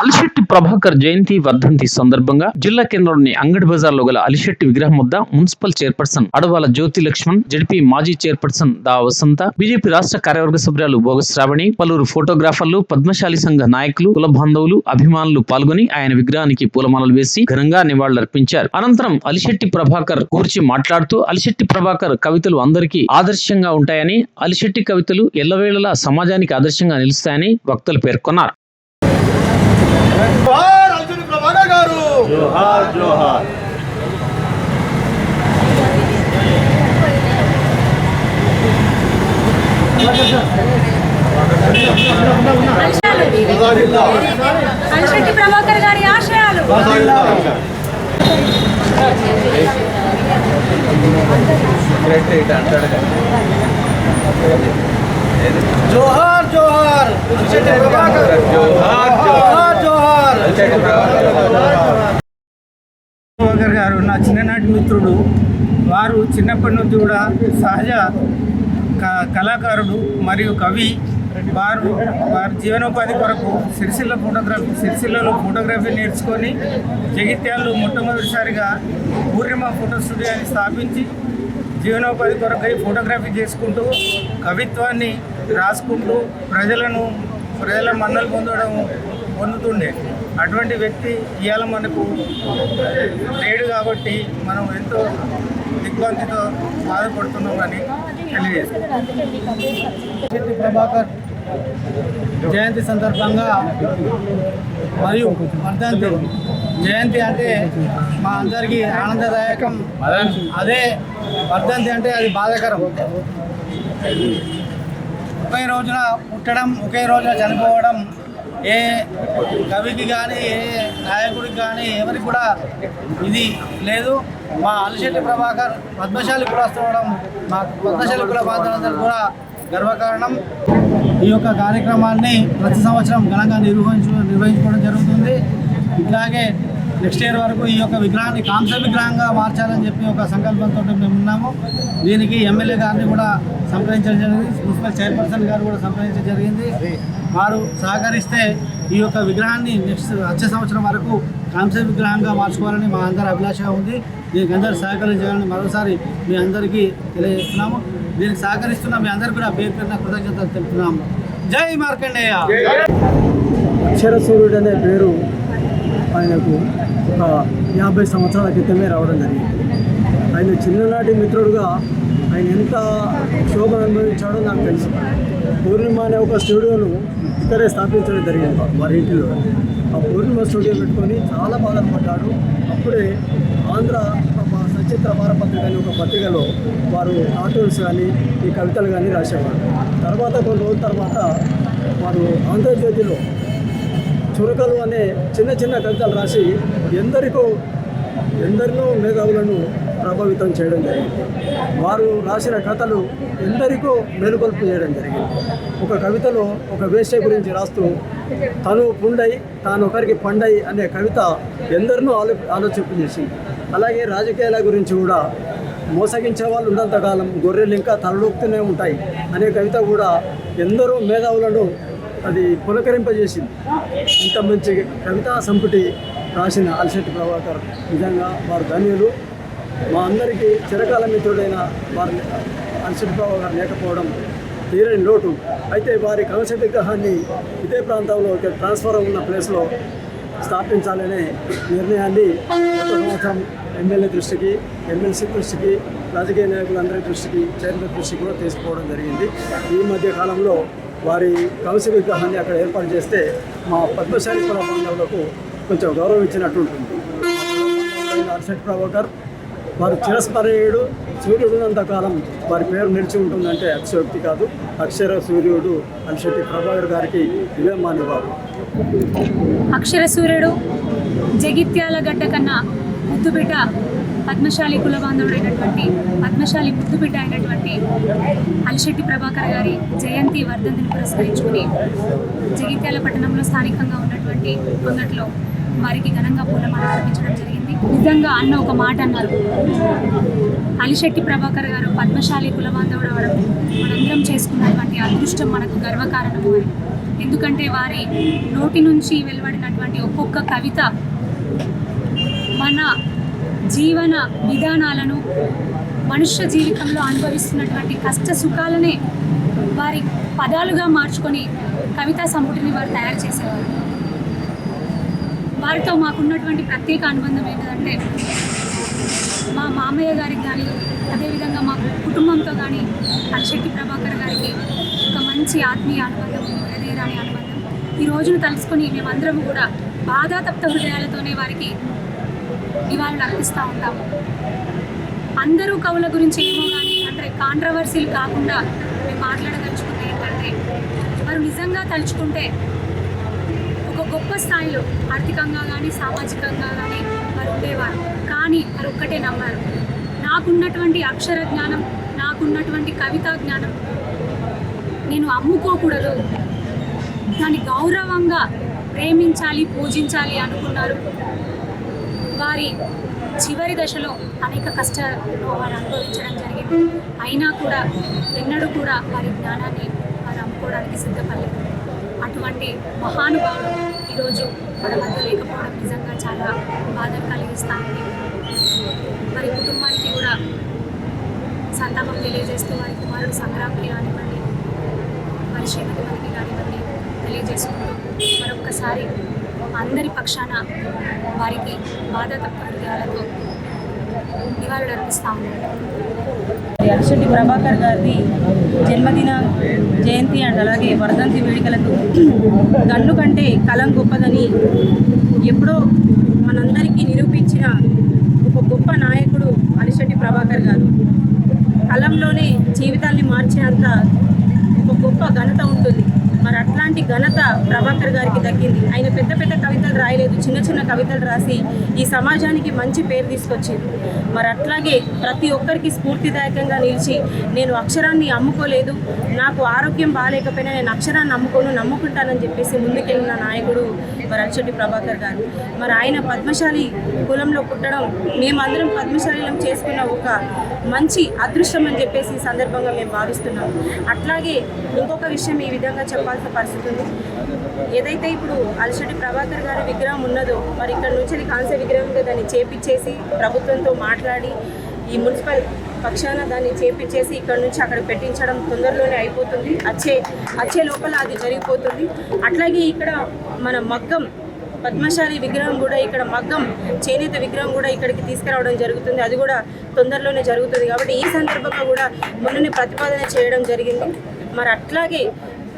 అలిశెట్టి ప్రభాకర్ జయంతి వర్ధంతి సందర్భంగా జిల్లా కేంద్రంలోని అంగడి బజార్లో గల అలిశెట్టి విగ్రహం వద్ద municipal chairperson Adavala Jyothi Laxman ZP మాజీ చైర్పర్సన్ దా వసంత బీజేపీ రాష్ట్ర కార్యవర్గ సభ్యురాలు బోగ శ్రావణి పలువురు ఫోటోగ్రాఫర్లు పద్మశాలి సంఘ నాయకులు కుల బాంధవులు అభిమానులు పాల్గొని ఆయన విగ్రహానికి పూలమాలలు వేసి ఘనంగా నివాళులర్పించారు. అనంతరం అలిశెట్టి ప్రభాకర్ కూర్చి మాట్లాడుతూ అలిశెట్టి ప్రభాకర్ కవితలు అందరికీ ఆదర్శంగా ఉంటాయని అలిశెట్టి కవితలు ఎల్లవేళలా సమాజానికి ఆదర్శంగా నిలుస్తాయని వక్తలు పేర్కొన్నారు. జోహార్ అర్జున్ ప్రభాకర్ గారు. జోహార్ జోహార్. అల్శెట్టి ప్రభాకర్ గారి ఆశయాలు. జోహార్ జోహార్ జోహార్ జోహార్ జోహార్ ప్రభాకర్ గారు నా చిన్ననాటి మిత్రుడు. వారు చిన్నప్పటి నుంచి కూడా సహజ క- కళాకారుడు మరియు కవి. వారు వారి జీవనోపాధి కొరకు సిరిసిల్ల ఫోటోగ్రఫీ సిరిసిల్లలో ఫోటోగ్రఫీ నేర్చుకొని జగిత్యాల్లో మొట్టమొదటిసారిగా పూర్ణిమ ఫోటో స్టూడియోని స్థాపించి జీవనోపాధి కొరకై ఫోటోగ్రఫీ చేసుకుంటూ కవిత్వాన్ని రాసుకుంటూ ప్రజలను ప్రజల మన్నలు పొందడం పొందుతుండే. అటువంటి వ్యక్తి ఇవాళ మనకు లేడు కాబట్టి మనం ఎంతో దిగ్భ్రాంతితో బాధపడుతున్నామని తెలియజేస్తాం శెట్టి ప్రభాకర్ జయంతి సందర్భంగా మరియు వర్ధంతి జయంతి అంటే మా అందరికీ ఆనందదాయకం. అదే వర్ధంతి అంటే అది బాధాకరం. ఒకే రోజున పుట్టడం ఒకే రోజున చనిపోవడం ఏ కవికి కానీ ఏ నాయకుడికి కానీ ఎవరికి కూడా ఇది లేదు. మా అలిశెట్టి ప్రభాకర్ పద్మశాలి కులస్తుండడం మా పద్మశాలి కుల బాధ్యులందరూ కూడా గర్వకారణం. ఈ యొక్క కార్యక్రమాన్ని ప్రతి సంవత్సరం ఘనంగా నిర్వహించు నిర్వహించుకోవడం జరుగుతుంది. ఇట్లాగే నెక్స్ట్ ఇయర్ వరకు ఈ యొక్క విగ్రహాన్ని కాంస్య విగ్రహంగా మార్చాలని చెప్పి ఒక సంకల్పంతో మేము ఉన్నాము దీనికి ఎమ్మెల్యే గారిని కూడా సంప్రదించడం జరిగింది. మున్సిపల్ చైర్పర్సన్ గారు కూడా సంప్రదించడం జరిగింది. వారు సహకరిస్తే ఈ యొక్క విగ్రహాన్ని నెక్స్ట్ వచ్చే సంవత్సరం వరకు కాంస్య విగ్రహంగా మార్చుకోవాలని మా అందరి అభిలాషగా ఉంది. దీనికి అందరూ సహకరించాలని మరోసారి మీ అందరికీ తెలియజేస్తున్నాము. దీనికి సహకరిస్తున్న మీ అందరికీ కూడా పేరు పేరున కృతజ్ఞతలు తెలుపుతున్నాము. జై మార్కండేయ! అక్షర సూర్యుడు అనే పేరు ఆయనకు ఒక యాభై సంవత్సరాల క్రితమే రావడం జరిగింది. ఆయన చిన్ననాటి మిత్రుడుగా ఆయన ఎంత శోభ అనుభవించాడో నాకు తెలుసు. పూర్ణిమ అనే ఒక స్టూడియోను ఇక్కడే స్థాపించడం జరిగింది వారి ఇంటిలో ఆ పూర్ణిమ స్టూడియో పెట్టుకొని చాలా బాధపడ్డాడు అప్పుడే ఆంధ్ర సచిత్ర వారపత్రిక అనే ఒక పత్రికలో వారు కార్టూన్స్ కానీ ఈ కవితలు కానీ రాసేవారు. తర్వాత కొన్ని రోజుల తర్వాత వారు ఆంధ్రజ్యోతిలో చురకలు అనే చిన్న చిన్న కవితలు రాసి ఎందరికో ఎందరినో మేధావులను ప్రభావితం చేయడం జరిగింది. వారు రాసిన కథలు ఎందరికో మేలుకొల్పు చేయడం జరిగింది. ఒక కవితలో ఒక వేశ్య గురించి రాస్తూ తను పుండై తాను ఒకరికి పండై అనే కవిత ఎందరినో ఆలో ఆలోచింపు చేసింది. అలాగే రాజకీయాల గురించి కూడా మోసగించే వాళ్ళు ఉన్నంతకాలం గొర్రెలు ఇంకా తలలోపుతూనే ఉంటాయి అనే కవిత కూడా ఎందరో మేధావులను అది పులకరింపజేసింది. ఇంత మంచి కవితా సంపుటి రాసిన అలశెట్టి ప్రభాకర్. నిజంగా వారు ధన్యులు. మా అందరికీ చిరకాల మిత్రుడైన వారి అలశెట్టి ప్రభాకర్ లేకపోవడం తీరని లోటు. అయితే వారి కలస విగ్రహాన్ని ఇదే ప్రాంతంలో ఒక ట్రాన్స్ఫర్ ఉన్న ప్లేస్లో స్థాపించాలనే నిర్ణయాన్ని సంవత్సరం ఎమ్మెల్యే దృష్టికి ఎమ్మెల్సీ దృష్టికి రాజకీయ నాయకులందరి దృష్టికి చైర్మన్ దృష్టికి కూడా తీసుకోవడం జరిగింది. ఈ మధ్య కాలంలో వారి కలస విగ్రహాన్ని అక్కడ ఏర్పాటు చేస్తే మా పద్మశాలి కుల కొంచెం గౌరవం ఇచ్చినట్టు ఉంటుంది అర్షట్ ప్రభాకర్ వారు చిరస్మరణీయుడు సూర్యుడు ఉన్నంతకాలం వారి పేరు నిలిచి ఉంటుందంటే అతిశయోక్తి కాదు. అక్షర సూర్యుడు అల్శెట్టి ప్రభాకర్ గారికి ఇవే మా అక్షర సూర్యుడు జగిత్యాల గడ్డ కన్నా ముద్దుబిడ్డ పద్మశాలి కుల బాంధవుడైనటువంటి పద్మశాలి ముద్దుబిడ్డ అయినటువంటి అలిశెట్టి ప్రభాకర్ గారి జయంతి వర్ధంతిని పురస్కరించుకుని జగిత్యాల పట్టణంలో స్థానికంగా ఉన్నటువంటి మొదట్లో వారికి ఘనంగా పూలమాల అర్పించడం జరిగింది. నిజంగా అన్న ఒక మాట అన్నారు. అలిశెట్టి ప్రభాకర్ గారు పద్మశాలి కులబాంధవుడు అవడం మనందరం చేసుకున్నటువంటి అదృష్టం మనకు గర్వకారణము అని ఎందుకంటే వారి నోటి నుంచి వెలువడినటువంటి ఒక్కొక్క కవిత మన జీవన విధానాలను మనుష్య జీవితంలో అనుభవిస్తున్నటువంటి కష్ట సుఖాలనే వారి పదాలుగా మార్చుకొని కవితా సంపుటిని వారు తయారు చేసేవారు. వారితో మాకున్నటువంటి ప్రత్యేక అనుబంధం ఏంటంటే మా మామయ్య గారికి కానీ అదేవిధంగా మా కుటుంబంతో కానీ అలశెట్టి ప్రభాకర్ గారికి ఒక మంచి ఆత్మీయ అనుబంధం ఉంది అనుబంధం. ఈ రోజును తలుసుకొని మేమందరం కూడా బాధాతప్త హృదయాలతోనే వారికి నివాళులు అర్పిస్తూ ఉంటాము అందరూ కవుల గురించి ఏమో కానీ అంటే కాంట్రవర్సీలు కాకుండా మేము మాట్లాడదలుచుకుంది ఏంటంటే వారు నిజంగా తలుచుకుంటే గొప్ప స్థాయిలో ఆర్థికంగా కానీ సామాజికంగా కానీ వారు ఉండేవారు కానీ వారు ఒక్కటే నమ్మారు. నాకున్నటువంటి అక్షర జ్ఞానం నాకున్నటువంటి కవితా జ్ఞానం నేను అమ్ముకోకూడదు. దాన్ని గౌరవంగా ప్రేమించాలి పూజించాలి అనుకున్నారు. వారి చివరి దశలో అనేక కష్టాలను వారు అనుభవించడం జరిగింది. అయినా కూడా ఎన్నడూ కూడా వారి జ్ఞానాన్ని వారు అమ్ముకోవడానికి సిద్ధపడలేదు. అటువంటి మహానుభావుడు ఈరోజు మన మధ్య లేకపోవడం నిజంగా చాలా బాధను కలిగిస్తూ మరి వారి కుటుంబానికి కూడా సంతాపం తెలియజేస్తూ వారి కుమారుడు సంగ్రామ్కి కానివ్వండి మరి శ్రీమతి కానివ్వండి తెలియజేసుకుంటూ మరొక్కసారి అందరి పక్షాన వారికి బాధ తప్ప హృదయాలతో నివాళులు అర్పిస్తా ఉన్నాను అరిశెట్టి ప్రభాకర్ గారిది జన్మదిన జయంతి అండ్ అలాగే వర్ధంతి వేడుకలకు గన్ను కంటే కలం గొప్పదని ఎప్పుడో మనందరికీ నిరూపించిన ఒక గొప్ప నాయకుడు అరిశెట్టి ప్రభాకర్ గారు. కలంలోనే జీవితాన్ని మార్చేంత ఒక గొప్ప ఘనత మరి అట్లాంటి ఘనత ప్రభాకర్ గారికి దక్కింది. ఆయన పెద్ద పెద్ద కవితలు రాయలేదు. చిన్న చిన్న కవితలు రాసి ఈ సమాజానికి మంచి పేరు తీసుకొచ్చింది. మరి అట్లాగే ప్రతి ఒక్కరికి స్ఫూర్తిదాయకంగా నిలిచి నేను అక్షరాన్ని అమ్ముకోలేదు. నాకు ఆరోగ్యం బాగాలేకపోయినా నేను అక్షరాన్ని అమ్ముకోను నమ్ముకుంటానని చెప్పేసి ముందుకెళ్ళిన నాయకుడు మరి ప్రభాకర్ గారు. మరి ఆయన పద్మశాలి కులంలో పుట్టడం మేమందరం పద్మశాలిలో చేసుకున్న ఒక మంచి అదృష్టం అని చెప్పేసి ఈ సందర్భంగా మేము భావిస్తున్నాం. అట్లాగే ఇంకొక విషయం ఈ విధంగా చెప్పాల్సిన పరిస్థితి ఉంది. ఏదైతే ఇప్పుడు అలసటి ప్రభాకర్ గారి విగ్రహం ఉన్నదో మరి ఇక్కడ నుంచి అది కాంస్య కదా దాన్ని చేపించేసి ప్రభుత్వంతో మాట్లాడి ఈ మున్సిపల్ పక్షాన దాన్ని చేపించేసి ఇక్కడ నుంచి అక్కడ పెట్టించడం తొందరలోనే అయిపోతుంది. వచ్చే వచ్చే లోపల అది జరిగిపోతుంది. అట్లాగే ఇక్కడ మన మగ్గం పద్మశాలి విగ్రహం కూడా ఇక్కడ మగ్గం చేనేత విగ్రహం కూడా ఇక్కడికి తీసుకురావడం జరుగుతుంది. అది కూడా తొందరలోనే జరుగుతుంది కాబట్టి ఈ సందర్భంగా కూడా మొన్ననే ప్రతిపాదన చేయడం జరిగింది. మరి అట్లాగే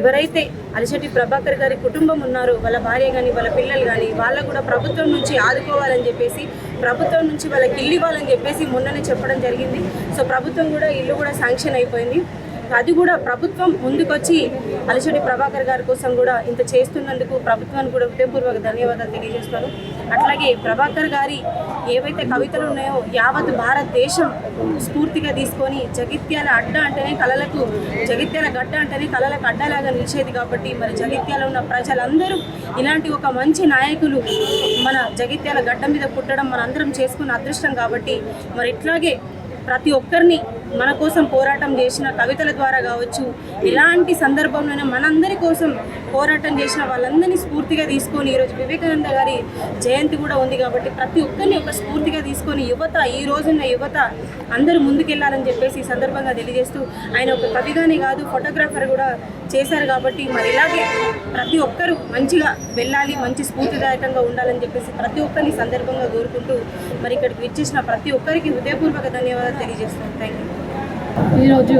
ఎవరైతే అలిశెట్టి ప్రభాకర్ గారి కుటుంబం ఉన్నారో వాళ్ళ భార్య కానీ వాళ్ళ పిల్లలు కానీ వాళ్ళకు కూడా ప్రభుత్వం నుంచి ఆదుకోవాలని చెప్పేసి ప్రభుత్వం నుంచి వాళ్ళకి ఇల్లు ఇవ్వాలని చెప్పేసి మొన్ననే చెప్పడం జరిగింది. సో ప్రభుత్వం కూడా ఇల్లు కూడా శాంక్షన్ అయిపోయింది. అది కూడా ప్రభుత్వం ముందుకొచ్చి అలసటి ప్రభాకర్ గారి కోసం కూడా ఇంత చేస్తున్నందుకు ప్రభుత్వానికి కూడా హృదయపూర్వక ధన్యవాదాలు తెలియజేస్తాను. అట్లాగే ప్రభాకర్ గారి ఏవైతే కవితలు ఉన్నాయో యావత్ భారతదేశం స్ఫూర్తిగా తీసుకొని జగిత్యాల అడ్డ అంటేనే కళలకు జగిత్యాల గడ్డ అంటేనే కళలకు అడ్డలాగా నిలిచేది కాబట్టి మరి జగిత్యాల ఉన్న ప్రజలందరూ ఇలాంటి ఒక మంచి నాయకులు మన జగిత్యాల గడ్డ మీద పుట్టడం మనందరం చేసుకున్న అదృష్టం కాబట్టి మరి ఇట్లాగే ప్రతి ఒక్కరిని మన కోసం పోరాటం చేసిన కవితల ద్వారా కావచ్చు ఎలాంటి సందర్భంలోనే మనందరి కోసం పోరాటం చేసిన వాళ్ళందరినీ స్ఫూర్తిగా తీసుకొని ఈరోజు వివేకానంద గారి జయంతి కూడా ఉంది కాబట్టి ప్రతి ఒక్కరిని ఒక స్ఫూర్తిగా తీసుకొని యువత ఈ రోజున్న యువత అందరూ ముందుకెళ్ళాలని చెప్పేసి ఈ సందర్భంగా తెలియజేస్తూ ఆయన ఒక కవిగానే కాదు ఫోటోగ్రాఫర్ కూడా చేశారు కాబట్టి మరి ఇలాగే ప్రతి ఒక్కరూ మంచిగా వెళ్ళాలి మంచి స్ఫూర్తిదాయకంగా ఉండాలని చెప్పేసి ప్రతి ఒక్కరిని సందర్భంగా కోరుకుంటూ మరి ఇక్కడికి విచ్చేసిన ప్రతి ఒక్కరికి హృదయపూర్వక ధన్యవాదాలు తెలియజేస్తాను థ్యాంక్ యూ ఈరోజు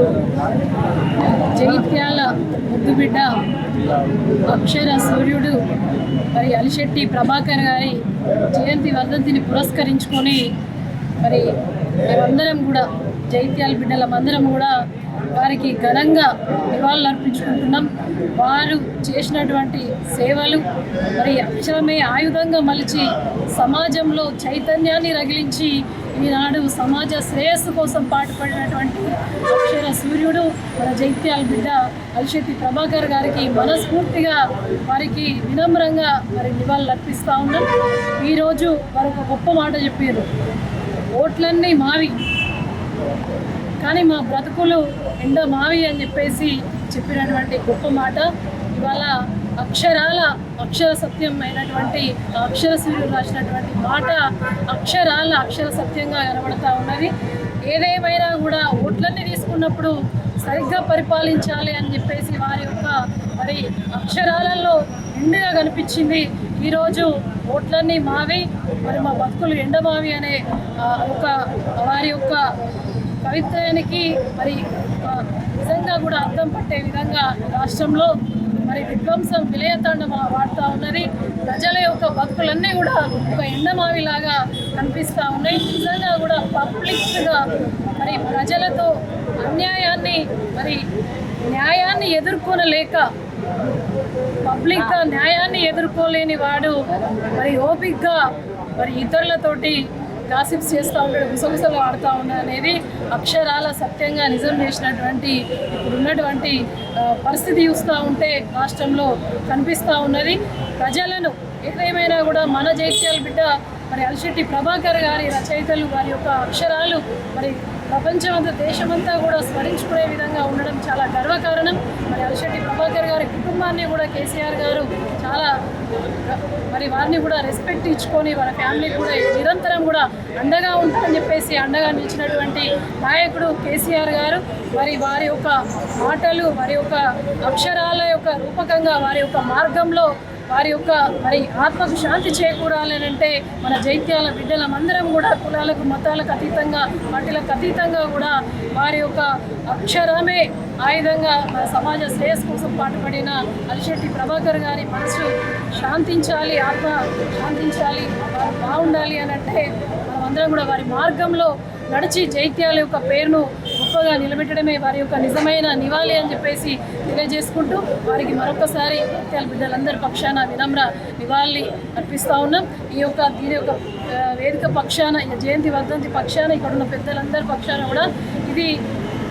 జగిత్యాల ముద్దుబిడ్డ అక్షర సూర్యుడు మరి అలిశెట్టి ప్రభాకర్ గారి జయంతి వర్ధంతిని పురస్కరించుకొని మరి మేమందరం కూడా జైత్యాల బిడ్డలమందరం కూడా వారికి ఘనంగా నివాళులు అర్పించుకుంటున్నాం వారు చేసినటువంటి సేవలు మరి అక్షరమే ఆయుధంగా మలిచి సమాజంలో చైతన్యాన్ని రగిలించి ఈనాడు సమాజ శ్రేయస్సు కోసం పాటుపడినటువంటి అక్షర సూర్యుడు మన జైత్యాల బిడ్డ అలిశెట్టి ప్రభాకర్ గారికి మనస్ఫూర్తిగా వారికి వినమ్రంగా మరి నివాళులు అర్పిస్తూ ఉన్నాం. ఈరోజు వారు ఒక గొప్ప మాట చెప్పారు. ఓట్లన్నీ మావి. కానీ మా బ్రతుకులు ఎండ మావి అని చెప్పేసి చెప్పినటువంటి గొప్ప మాట. ఇవాళ అక్షరాల అక్షర సత్యం అయినటువంటి అక్షర సూర్యుడు రాసినటువంటి మాట అక్షరాల అక్షర సత్యంగా కనబడతా ఉన్నది. ఏదేమైనా కూడా ఓట్లన్నీ తీసుకున్నప్పుడు సరిగ్గా పరిపాలించాలి అని చెప్పేసి వారి యొక్క మరి అక్షరాలలో నిండుగా కనిపించింది. ఈరోజు ఓట్లన్నీ మావి మరి మా బతుకులు ఎండమావి అనే ఒక వారి యొక్క కవిత్వానికి మరి నిజంగా కూడా అర్థం పట్టే విధంగా రాష్ట్రంలో మరి విధ్వంసం విలయతాండం వాడుతూ ఉన్నది. ప్రజల యొక్క బతుకులన్నీ కూడా ఒక ఎండమావిలాగా కనిపిస్తూ ఉన్నాయి. నిజంగా కూడా పబ్లిక్గా మరి ప్రజలతో అన్యాయాన్ని మరి న్యాయాన్ని ఎదుర్కొనలేక పబ్లిక్గా న్యాయాన్ని ఎదుర్కోలేని వాడు మరి ఓపిక్గా మరి ఇతరులతోటి గాసిప్స్ చేస్తూ ఉండడం గుసగుసలు ఆడుతూ ఉన్నాడు అనేది అక్షరాల సత్యంగా నిజం చేసినటువంటి ఇప్పుడు ఉన్నటువంటి పరిస్థితి చూస్తూ ఉంటే రాష్ట్రంలో కనిపిస్తూ ఉన్నది. ప్రజలను ఏదేమైనా కూడా మన జైత్యాల బిడ్డ మరి అలిశెట్టి ప్రభాకర్ గారి రచయితలు వారి యొక్క అక్షరాలు మరి ప్రపంచమంతా దేశమంతా కూడా స్మరించుకునే విధంగా ఉండడం చాలా గర్వకారణం. మరి అలశెట్టి ప్రభాకర్ గారి కుటుంబాన్ని కూడా కేసీఆర్ గారు చాలా మరి వారిని కూడా రెస్పెక్ట్ ఇచ్చుకొని వాళ్ళ ఫ్యామిలీ కూడా నిరంతరం కూడా అండగా ఉంటారని చెప్పేసి అండగా నిలిచినటువంటి నాయకుడు కేసీఆర్ గారు. మరి వారి యొక్క మాటలు వారి యొక్క అక్షరాల యొక్క రూపకంగా వారి యొక్క మార్గంలో వారి యొక్క మరి ఆత్మకు శాంతి చేకూరాలనంటే మన జైత్యాల బిడ్డలమందరం కూడా కులాలకు మతాలకు అతీతంగా వాటిలకు అతీతంగా కూడా వారి యొక్క అక్షరమే ఆయుధంగా మన సమాజ శ్రేయస్ కోసం పాటుపడిన అలిశెట్టి ప్రభాకర్ గారి మనసు శాంతించాలి ఆత్మ శాంతించాలి బాగుండాలి అని అంటే మనమందరం కూడా వారి మార్గంలో నడిచి జైత్యాల యొక్క పేరును గొప్పగా నిలబెట్టడమే వారి యొక్క నిజమైన నివాళి అని చెప్పేసి తెలియజేసుకుంటూ వారికి మరొకసారి జైత్యాల బిడ్డలందరి పక్షాన వినమ్ర నివాళి అర్పిస్తూ ఉన్నాం. ఈ యొక్క దీని యొక్క వేదిక పక్షాన ఈ జయంతి వర్ధంతి పక్షాన ఇక్కడ ఉన్న పెద్దలందరి పక్షాన కూడా ఇది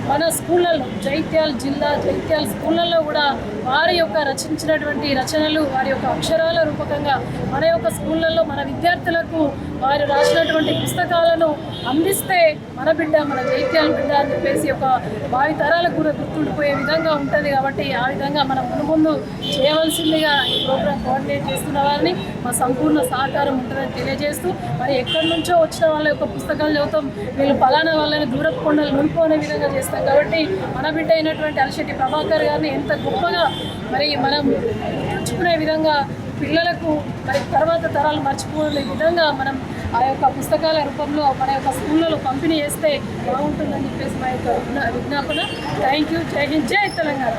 మన స్కూళ్ళల్లో జైత్యాల జిల్లా జైత్యాల స్కూళ్ళల్లో కూడా వారి యొక్క రచించినటువంటి రచనలు వారి యొక్క అక్షరాల రూపకంగా మన యొక్క స్కూళ్ళల్లో మన విద్యార్థులకు వారు రాసినటువంటి పుస్తకాలను అందిస్తే మన బిడ్డ మన జైత్యాల బిడ్డ అని చెప్పేసి ఒక భావి తరాలకు కూడా గుర్తుండిపోయే విధంగా ఉంటుంది కాబట్టి ఆ విధంగా మనం ముందు ముందు చేయవలసిందిగా ఈ ప్రోగ్రామ్ కోఆర్డినేట్ చేస్తున్న వారిని మా సంపూర్ణ సహకారం ఉంటుందని తెలియజేస్తూ మరి ఎక్కడి నుంచో వచ్చిన వాళ్ళ యొక్క పుస్తకాలు చదువుతాం వీళ్ళు పలానా వాళ్ళని దూరపు కొండలు మునుకునే విధంగా చేస్తాం కాబట్టి మన బిడ్డ అయినటువంటి అలశెట్టి ప్రభాకర్ గారిని ఎంత గొప్పగా మరి మనం గుర్తుంచుకునే విధంగా పిల్లలకు మరి తర్వాత తరాలు మర్చిపోయే విధంగా మనం ఆ యొక్క పుస్తకాల రూపంలో మన యొక్క స్కూళ్ళలో పంపిణీ చేస్తే బాగుంటుందని చెప్పేసి మా యొక్క విజ్ఞాపన. థ్యాంక్ యూ జై హింద్. జై తెలంగాణ.